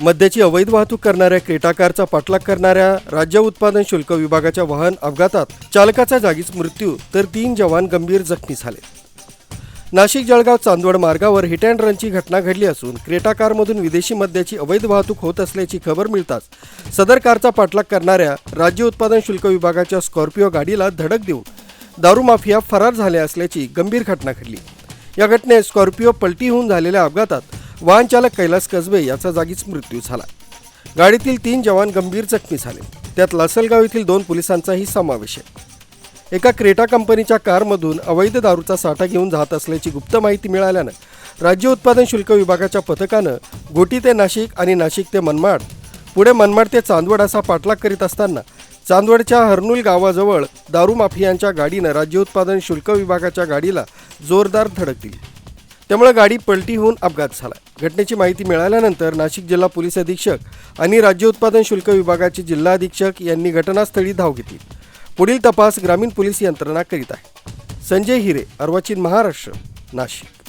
मद्याची अवैध वाहतूक करणाऱ्या क्रेटा कारचा पाठलाग करणाऱ्या राज्य उत्पादन शुल्क विभागाच्या वाहन अपघातात चालकाचा जागीच मृत्यू तर तीन जवान गंभीर जखमी झाले. नाशिक जळगाव चांदवड मार्गावर हिट अँड रनची घटना घडली असून क्रेटा कारमधून विदेशी मद्याची अवैध वाहतूक होत असल्याची खबर मिळताच सदर कारचा पाठलाग करणाऱ्या राज्य उत्पादन शुल्क विभागाच्या स्कॉर्पिओ गाडीला धडक देऊन दारू माफिया फरार झाले असल्याची गंभीर घटना घडली. या घटनेत स्कॉर्पिओ पलटी होऊन झालेल्या अपघातात वाहनचालक कैलास कसबे याचा जागीच मृत्यू झाला. गाडीतील तीन जवान गंभीर जखमी झाले. त्यात लासलगाव येथील दोन पोलिसांचाही समावेश आहे. एका क्रेटा कंपनीच्या कारमधून अवैध दारूचा साठा घेऊन जात असल्याची गुप्त माहिती मिळाल्यानं राज्य उत्पादन शुल्क विभागाच्या पथकानं गोटी ते नाशिक आणि नाशिक ते मनमाड पुढे मनमाड ते चांदवड असा पाठलाग करीत असताना चांदवडच्या हर्नुल गावाजवळ दारू माफियांच्या गाडीनं राज्य उत्पादन शुल्क विभागाच्या गाडीला जोरदार धडक दिली. त्यामुळे गाडी पलटी होऊन अपघात झाला. घटनेची माहिती मिळाल्यानंतर नाशिक जिल्हा पोलीस अधीक्षक आणि राज्य उत्पादन शुल्क विभागाचे जिल्हा अधीक्षक यांनी घटनास्थळी धाव घेतली. पुढील तपास ग्रामीण पोलीस यंत्रणा करीत आहे. संजय हिरे अर्वाचीन महाराष्ट्र नाशिक.